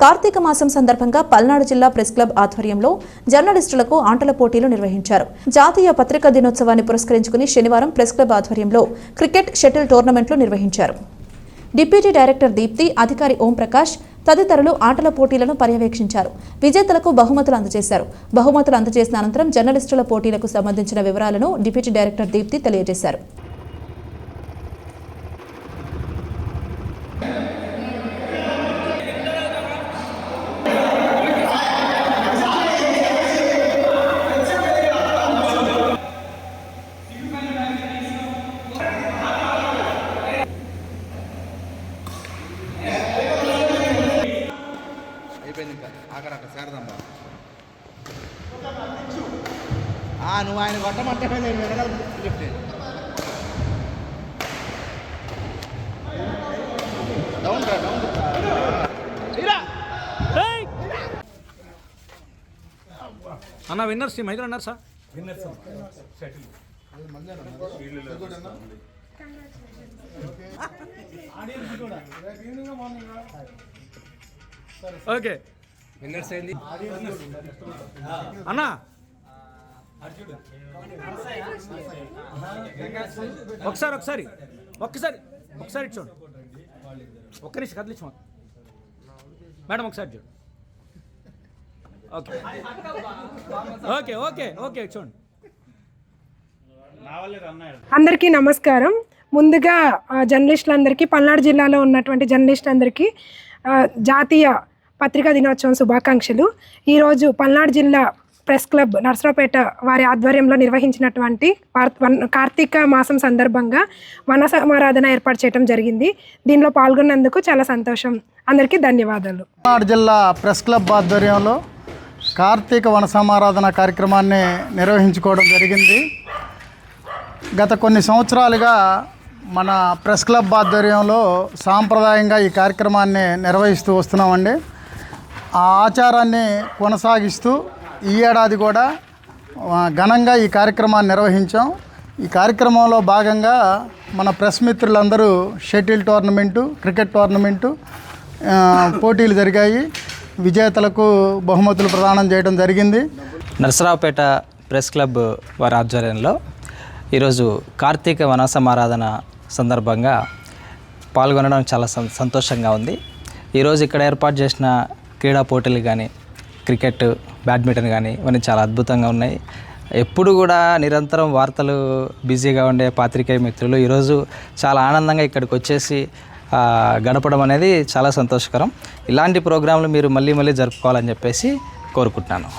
కార్తీక మాసం సందర్భంగా పల్నాడు జిల్లా ప్రెస్ క్లబ్ ఆధ్వర్యంలో జర్నలిస్టులకు ఆటల పోటీలు నిర్వహించారు. జాతీయ పత్రికా దినోత్సవాన్ని పురస్కరించుకుని శనివారం ప్రెస్ క్లబ్ ఆధ్వర్యంలో క్రికెట్ షటిల్ టోర్నమెంట్లు నిర్వహించారు. డిప్యూటీ డైరెక్టర్ దీప్తి అధికారి ఓంప్రకాష్ తదితరులు ఆటల పోటీలను పర్యవేక్షించారు. విజేతలకు బహుమతులు అందజేశారు. బహుమతులు అందజేసిన అనంతరం జర్నలిస్టుల పోటీలకు సంబంధించిన వివరాలను డిప్యూటీ డైరెక్టర్ దీప్తి తెలియజేశారు. అక్కడ అక్కడ శారదమ్మ ఆ, నువ్వు ఆయన కొట్టమంటే నేను వెనకాల లిఫ్ట్ డౌన్ రా డౌన్ అన్న విన్నర్స్ టీమ్ ఐదు అన్నారు సార్ ఓకే. విన్నర్స్ అన్నా. ఒకసారి ఒకసారి. ఒక్కసారి ఒకసారి చూడండి ఒక్క నిమిషం కదిలించు మేడం ఒకసారి చూడు. ఓకే. ఓకే ఓకే ఓకే చూడండి. అందరికీ నమస్కారం. ముందుగా జర్నలిస్టులందరికీ పల్నాడు జిల్లాలో ఉన్నటువంటి జర్నలిస్టులందరికీ జాతీయ పత్రికా దినోత్సవం శుభాకాంక్షలు. ఈరోజు పల్నాడు జిల్లా ప్రెస్ క్లబ్ నర్సరావుపేట వారి ఆధ్వర్యంలో నిర్వహించినటువంటి వన్- కార్తీక మాసం సందర్భంగా వన సమారాధన ఏర్పాటు చేయడం జరిగింది. దీనిలో పాల్గొన్నందుకు చాలా సంతోషం. అందరికీ ధన్యవాదాలు. పల్నాడు జిల్లా ప్రెస్ క్లబ్ ఆధ్వర్యంలో కార్తీక వన సమారాధన కార్యక్రమాన్ని నిర్వహించుకోవడం జరిగింది. గత కొన్ని సంవత్సరాలుగా మన ప్రెస్ క్లబ్ ఆధ్వర్యంలో సాంప్రదాయంగా ఈ కార్యక్రమాన్ని నిర్వహిస్తూ వస్తున్నామండి. ఆ ఆచారాన్ని కొనసాగిస్తూ ఈ ఏడాది కూడా ఘనంగా ఈ కార్యక్రమాన్ని నిర్వహించాం. ఈ కార్యక్రమంలో భాగంగా మన ప్రెస్ మిత్రులందరూ షటిల్ టోర్నమెంటు క్రికెట్ టోర్నమెంటు పోటీలు జరిగాయి. విజేతలకు బహుమతులు ప్రదానం చేయడం జరిగింది. నరసరావుపేట ప్రెస్ క్లబ్ వారి ఆధ్వర్యంలో ఈరోజు కార్తీక వనసమారాధన సందర్భంగా పాల్గొనడం చాలా సంతోషంగా ఉంది. ఈరోజు ఇక్కడ ఏర్పాటు చేసిన క్రీడా పోటీలు కానీ క్రికెట్ బ్యాడ్మింటన్ కానీ ఇవన్నీ చాలా అద్భుతంగా ఉన్నాయి. ఎప్పుడు కూడా నిరంతరం వార్తలు బిజీగా ఉండే పాత్రికేయ మిత్రులు ఈరోజు చాలా ఆనందంగా ఇక్కడికి వచ్చేసి గడపడం అనేది చాలా సంతోషకరం. ఇలాంటి ప్రోగ్రాంలు మీరు మళ్ళీ మళ్ళీ జరుపుకోవాలని చెప్పేసి కోరుకుంటున్నాను.